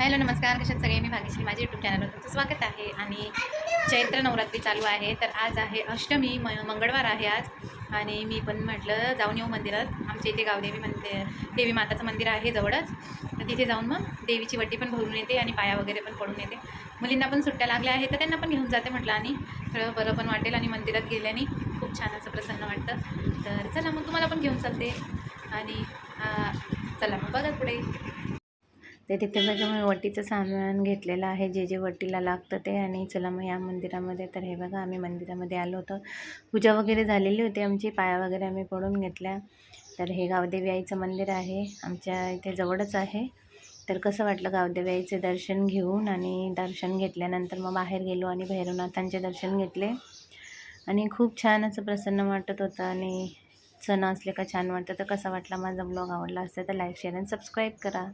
Hello नमस्कार. कशात सगळे? मी भाग्यश्री. माझ्या यूट्यूब चॅनलवर तुमचं स्वागत आहे. आणि चैत्र नवरात्री चालू आहे. तर आज आहे अष्टमी. म मंगळवार आहे आज. आणि मी पण म्हटलं जाऊन येऊ मंदिरात. आमच्या इथे गावदेवी मंदिर देवी माताचं मंदिर आहे जवळच. तर तिथे जाऊन मग देवीची वट्टी पण भरून येते आणि पाया वगैरे पण पडून येते. मुलींना पण सुट्ट्या लागल्या आहेत तर त्यांना पण घेऊन जाते म्हटलं आणि थोडं बरं पण वाटेल आणि मंदिरात गेल्याने खूप छान असं प्रसन्न वाटतं. तर चला मग तुम्हाला पण घेऊन चालते. आणि चला मग बघा पुढे. ते तिथे बघा मी वटीचं सामान घेतलेलं आहे. जे जे वटीला लागतं ते आणि चला मग या मंदिरामध्ये. तर हे बघा आम्ही मंदिरामध्ये आलो होतो. पूजा वगैरे झालेली होती आमची. पाया वगैरे आम्ही पडून घेतल्या. तर हे गावदेवी आईचं मंदिर आहे. आमच्या इथे जवळच आहे. तर कसं वाटलं गावदेवी आईचे दर्शन घेऊन आणि दर्शन घेतल्यानंतर मग बाहेर गेलो आणि भैरवनाथांचे दर्शन घेतले. आणि खूप छान असं प्रसन्न वाटत होतं आणि सण असले का छान वाटतं तर कसा वाटला माझा ब्लॉग आवडला असेल तर लाईक शेअर आणि सबस्क्राईब करा.